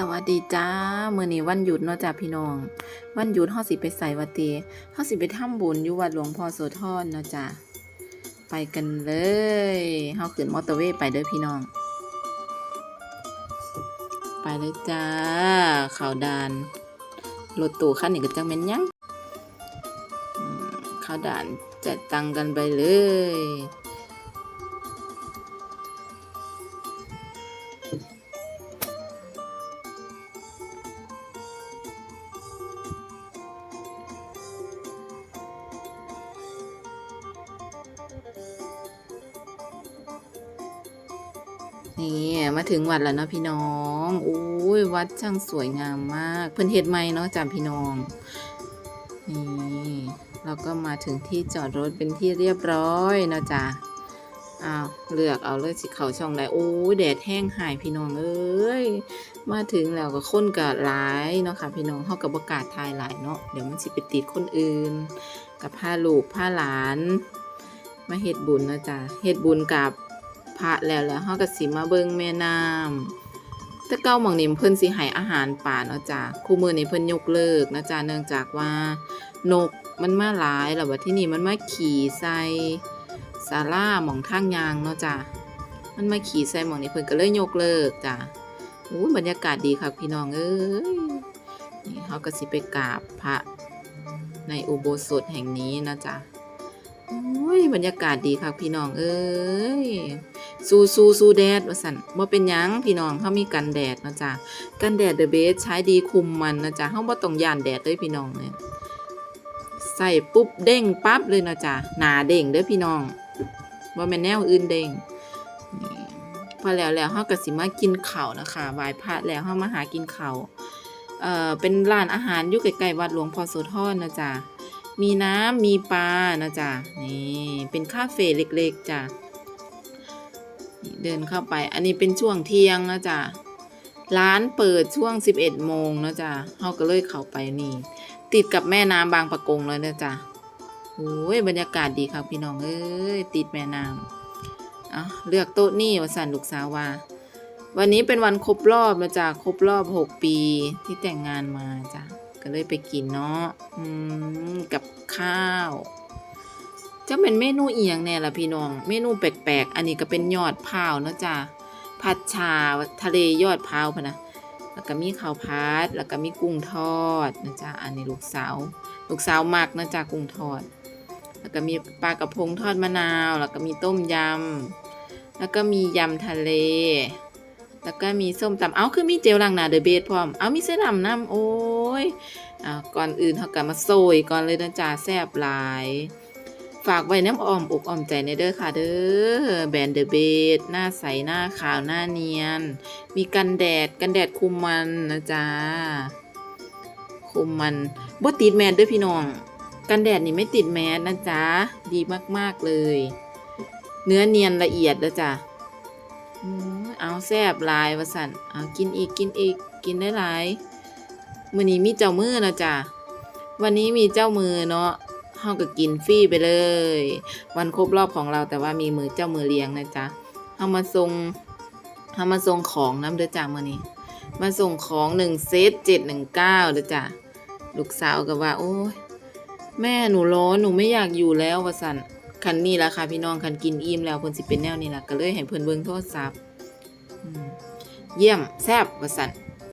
สวัสดีจ้ามื้อนี้วันหยุดเนาะจ้าพี่น้อง วันหยุดเฮาสิไปใส่วัดเตเฮาสิไปทำบุญอยู่วัดหลวงพ่อโสธรเนาะจ้าไปกันเลยเฮาขึ้นมอเตอร์เวย์ไปเด้อพี่น้อง ไปเลยจ้าข้าวดานรถตู้คันนี้ก็จังแม่นยังข้าวดานจ่ายตังกันไปเลย นี่มาถึงวัดแล้วเนาะพี่น้องโอ้ยวัดช่างสวยงามมาก เพิ่นเฮ็ดใหม่เนาะจำพี่น้องนี่เราก็มาถึงที่จอดรถเป็นที่เรียบร้อยเนาะจ้ะอ้าวเลือกเอาเลยสิเขาช่องใดโอ้ยแดดแห้งหายพี่น้องเอ้ยมาถึงแล้วก็ค้นก็หลายเนาะค่ะพี่น้องเฮากับประกาศทายหลายเนาะเดี๋ยวมันสิไปติดคนอื่น กับพาลูกพาหลาน มาเฮ็ดบุญเนาะจ้ะเฮ็ดบุญกับ พระแล้วแล้วเฮาก็สิมาเบิ่งแม่น้ำแต่เก่าหม่องนี้เพิ่นสิให้อาหารป่าเนาะจ้ะคู่มือนี้เพิ่นยกเลิกนะจ้ะเนื่องจากว่านกมันมาหลายแล้วว่าที่นี่มันมาขี่ใส่ศาลาหม่องทางยางเนาะจ้ะมันมาขี่ใส่หม่องนี้เพิ่นก็เลยยกเลิกจ้ะโอ้บรรยากาศดีครับพี่น้องเอ้ยนี่เฮาก็สิไปกราบพระในอุโบสถแห่งนี้นะจ๊ะโอ้ยบรรยากาศดีครับพี่น้องเอ้ย สู้สู้สู้แดดว่าสันบ่าเป็นยังพี่น้องเขามีกันแดดนะจ้ะกันแดดเดอะเบสใช้ดีคุมมันนะจ๊ะเฮาบ่ต้องย่านแดดเลยพี่น้องเนี่ยใส่ปุ๊บเด้งปั๊บเลยนะจ้ะหนาเด้งเด้อพี่น้องบ่าแม่นแนวอื่นเด้งพอแล้วแล้วเฮาก็สิมากินข้านะคะไหว้พระแล้วเฮามาหากินเข้าเอ่อเป็นร้านอาหารอยู่ใกล้ๆวัดหลวงพ่อโสธรนะจ๊ะมีน้ำมีปลานะจ๊ะนี่เป็นคาเฟ่เล็กๆจ้ะ เดินเข้าไป อันนี้เป็นช่วงเที่ยงนะจ๊ะร้านเปิดช่วง 11โมงนะจ๊ะเฮาก็เลยเข้าไปนี่ ติดกับแม่น้ำบางปะกงเลยนะจ๊ะโอ้ยบรรยากาศดีครับพี่น้องเอ้ยติดแม่น้ำเอาเลือกโต๊ะนี่วสันลูกสาววาวันนี้เป็นวันครบรอบนะจ๊ะครบรอบ 6 ปีที่แต่งงานมาจ้ะก็เลยไปกินเนาะกับข้าว จะเป็นเมนูเอียงแน่ล่ะพี่น้อง เมนูแปลกๆ อันนี้ก็เป็นยอดพร้าวเนาะจ้ะผัดชาทะเลยอดพร้าวพะนะ แล้วก็มีข้าวผัด แล้วก็มีกุ้งทอดนะจ๊ะ อันนี้ลูกสาว ลูกสาวมักนะจ๊ะกุ้งทอด แล้วก็มีปลากระพงทอดมะนาว แล้วก็มีต้มยำ แล้วก็มียำทะเล แล้วก็มีส้มตำ เอ้าคือมีเจลล้างหน้าเดอะเบสพร้อม เอามีเส้นน้ำน้ำโอ้ยอ่าก่อนอื่นเขาก็มาโซยก่อนเลยนะจ๊ะแซ่บหลาย ฝากไว้น้ำออมอกออมใจในเด้อค่ะเด้อแบรนด์เดอะเบสหน้าใสหน้าขาวหน้าเนียน มีกันแดดกันแดดคุมมันนะจ๊ะคุมมันบ่ติดแมสเด้วยพี่น้อง กันแดดนี่ไม่ติดแมสนะจ๊ะดีมากๆเลย เนื้อเนียนละเอียดนะจ๊ะอืมเอาแซบลายวะสันเอากินอีกกินอีกกินได้หลายมื้อนี้มีเจ้ามือนะจ๊ะวันนี้มีเจ้ามือเนาะ เฮาก็กินฟรีไปเลย วันครบรอบของเราแต่ว่ามีมือเจ้ามือเลี้ยงนะจ๊ะเฮามาส่งเฮามาส่งของน้ำเด้อจ้ามื้อนี้ มาส่งของหนึ่งเซตเจ็ดหนึ่งเก้าเด้อจ้ะลูกสาวก็ว่า โอ้ยแม่หนูร้อนหนูไม่อยากอยู่แล้วว่าสั่นคันนี้ละค่ะพี่น้องคันกินอิ่มแล้วเพิ่นสิเป็นแนวนี้ละก็เลยให้เพิ่นเบิ่งโทรศัพท์เยี่ยมแซ่บว่าสั่น